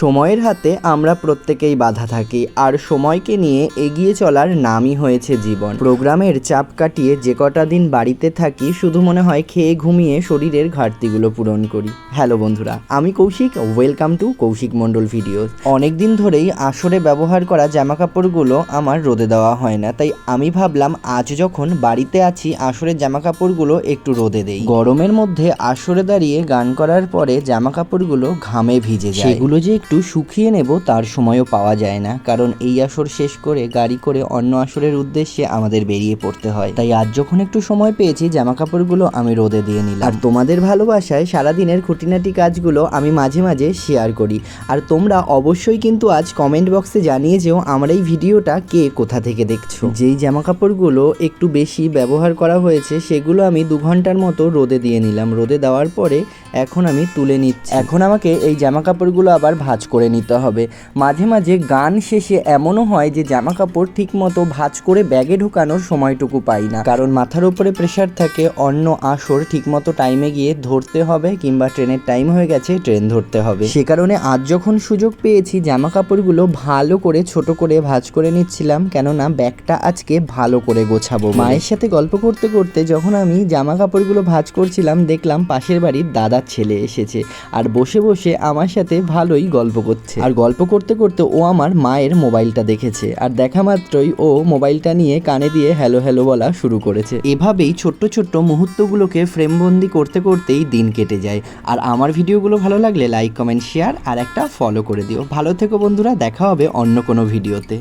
সময়ের হাতে আমরা প্রত্যেকেই বাধা থাকি, আর সময়কে নিয়ে এগিয়ে চলার নামই হয়েছে জীবন। প্রোগ্রামের চাপ কাটিয়ে যে কটা দিন বাড়িতে থাকি, শুধু মনে হয় খেয়ে ঘুমিয়ে শরীরের ঘাটতিগুলো পূরণ করি। হ্যালো বন্ধুরা, আমি Koushik, welcome to Koushik Mondal video অনেক দিন ধরেই আসরে ব্যবহার করা জামা কাপড়গুলো আমার রোদে দেওয়া হয় না, তাই আমি ভাবলাম আজ যখন বাড়িতে আছি আসরের জামা কাপড়গুলো একটু রোদে দেই। গরমের মধ্যে আসরে দাঁড়িয়ে গান করার পরে জামা কাপড়গুলো ঘামে ভিজে যায়। সেগুলো যে একটু শুকিয়ে নেব, তার সময়ও পাওয়া যায় না। কারণ এই আসর শেষ করে গাড়ি করে অন্য আসরের উদ্দেশ্যে আমাদের বেরিয়ে পড়তে হয়। তাই আজ যখন একটু সময় পেয়েছি জামা কাপড়গুলো আমি রোদে দিয়ে নিলাম। আর তোমাদের ভালোবাসায় সারাদিনের খুঁটিনাটি কাজগুলো আমি মাঝে মাঝে শেয়ার করি। আর তোমরা অবশ্যই কিন্তু আজ কমেন্ট বক্সে জানিয়ে যেও আমার এই ভিডিওটা কে কোথা থেকে দেখছ। যেই জামা কাপড়গুলো একটু বেশি ব্যবহার করা হয়েছে, সেগুলো আমি দু ঘণ্টার মতো রোদে দিয়ে নিলাম। রোদে দেওয়ার পরে এখন আমি তুলে নিচ্ছি। এখন আমাকে এই জামা কাপড়গুলো আবার ভাঁজ করে নিতে হবে। মাঝে মাঝে গান শেষে এমনও হয় যে জামা কাপড় ঠিক মতো ভাঁজ করে ব্যাগে ঢুকানোর সময়টুকু পাই না। কারণ মাথার উপরে প্রেশার থাকে, অন্য আসর ঠিকমতো টাইমে গিয়ে ধরতে হবে কিংবা ট্রেনের টাইম হয়ে গেছে ট্রেন ধরতে হবে। সে কারণে আজ যখন সুযোগ পেয়েছি জামা কাপড়গুলো ভালো করে, ছোট করে ভাঁজ করে নিচ্ছিলাম। কেননা ব্যাগটা আজকে ভালো করে গোছাবো। মায়ের সাথে গল্প করতে করতে যখন আমি জামা কাপড়গুলো ভাঁজ করছিলাম, দেখলাম পাশের বাড়ির দাদার ছেলে এসেছে আর বসে বসে আমার সাথে ভালোই গল্প করছে। আর গল্প করতে করতে ও আমার মায়ের মোবাইলটা দেখেছে। আর দেখা মাত্রই ও মোবাইলটা নিয়ে কানে দিয়ে হ্যালো হ্যালো বলা শুরু করেছে। এভাবেই ছোট্ট ছোট্ট মুহূর্তগুলোকে ফ্রেমবন্দি করতে করতেই দিন কেটে যায়। আর আমার ভিডিওগুলো ভালো লাগলে লাইক, কমেন্ট, শেয়ার আর একটা ফলো করে দিও। ভালো থেকো বন্ধুরা, দেখা হবে অন্য কোনো ভিডিওতে।